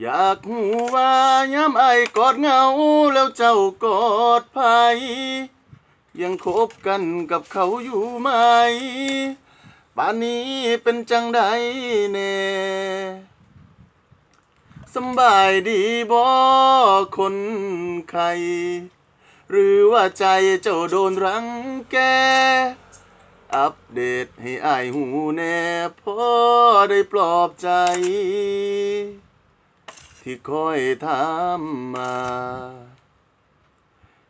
อยากหูว่ายามไอกอดเงาแล้วเจ้ากอดไผยังคบกันกับเขาอยู่ไหมป่านนี้เป็นจังใดแน่สบายดีบ่คนไข้หรือว่าใจเจ้าโดนรังแก อัปเดตให้อายหูแน่พอได้ปลอบใจ ที่คอยถามมา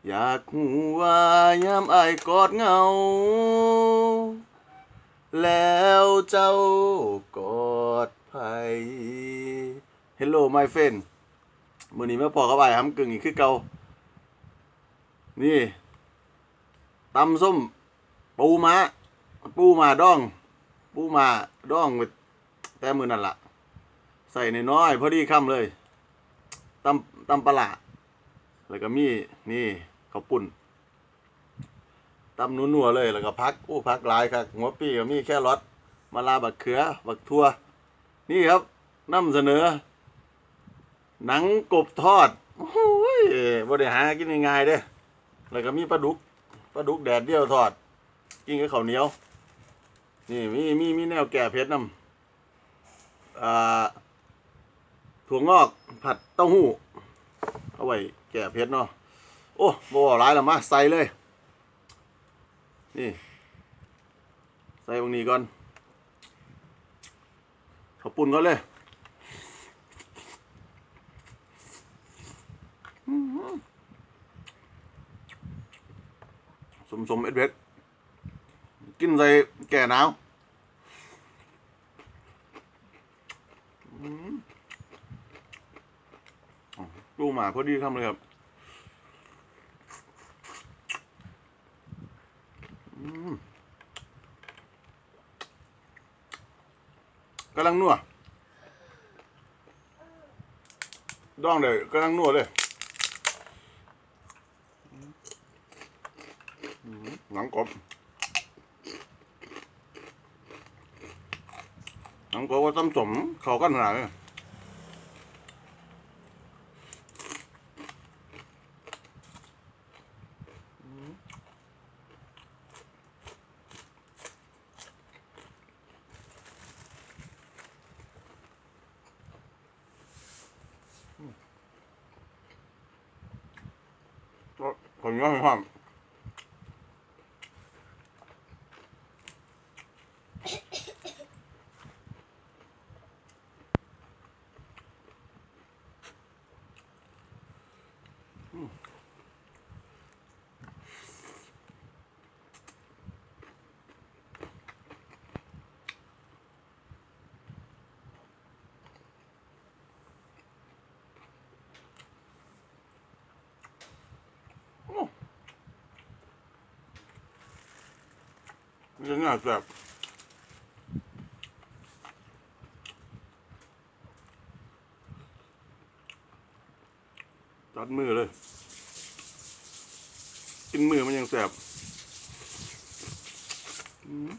อยากหูว่ายามอายกอดเหงา แล้วเจ้ากอดไผ Hello my friend มื้อนี้มาพอกับอ้ายหำกึ่งอีกคือเก่า นี่ตำส้ม ปูมา ปูมาดอง ปูมาดองแต่มือนั่นล่ะ ใส่ในน้อยพอดีคำเลย ตำตำปลาแล้วก็มีนี่ข้าวปุ่นตำนัวๆเลย แล้วก็พักโอ้พักหลายครับหัวปีก็มีแค่รสมะลาบักเขือ บักทั่ว นี่ครับนำเสนอ หนังกบทอดโอ้ยบ่ได้หากินง่ายๆเด้แล้วก็มีปลาดุกปลาดุกแดดเดียวทอด กินกับข้าวเหนียว นี่มีมีมีแนวแก่เผ็ดนำอ่า ถั่วงอกผัดเต้าหู้ เอาไว้แก่เผ็ดเนาะ โอ้บ่ว่าหลายแล้วมาใส่เลย นี่ ใส่ตรงนี้ก่อนข้าวปุ่นก่อนเลยสมสมเอ็ดเวดกินใส่แก่หนาวอื้อหือ ดูหมาพอดีคำเลยครับกำลังนัวดองเลยกำลังนัวเลยหนังกบหนังกบว่าต้มสมเข้ากันขนาดนี้ก็คนย่ อยคว มมันจะง่ายแบบตัดมือเลย กินมือมันยังแสบอืม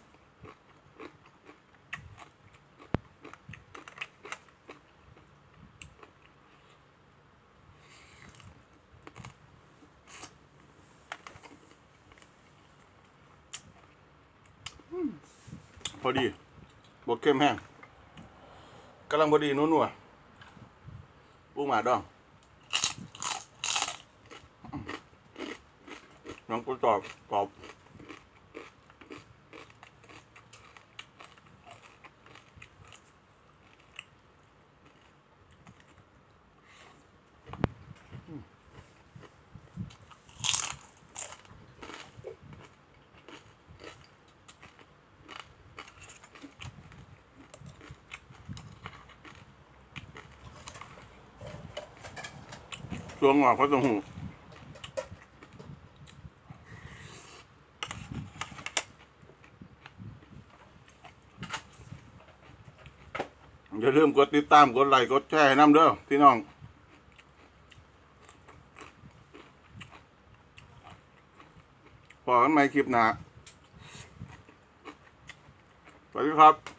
พอดีบดเข้มแห้งกำลังพอดีนัวๆปูหมาดอง น้องกูตอบกรอบ วงอกเขาต้องหูอย่าลืมกดติดตามกดไลค์กดแชร์ให้น้ำเด้อพี่น้องพอกันใหม่คลิปหน้าสวัสดีครับ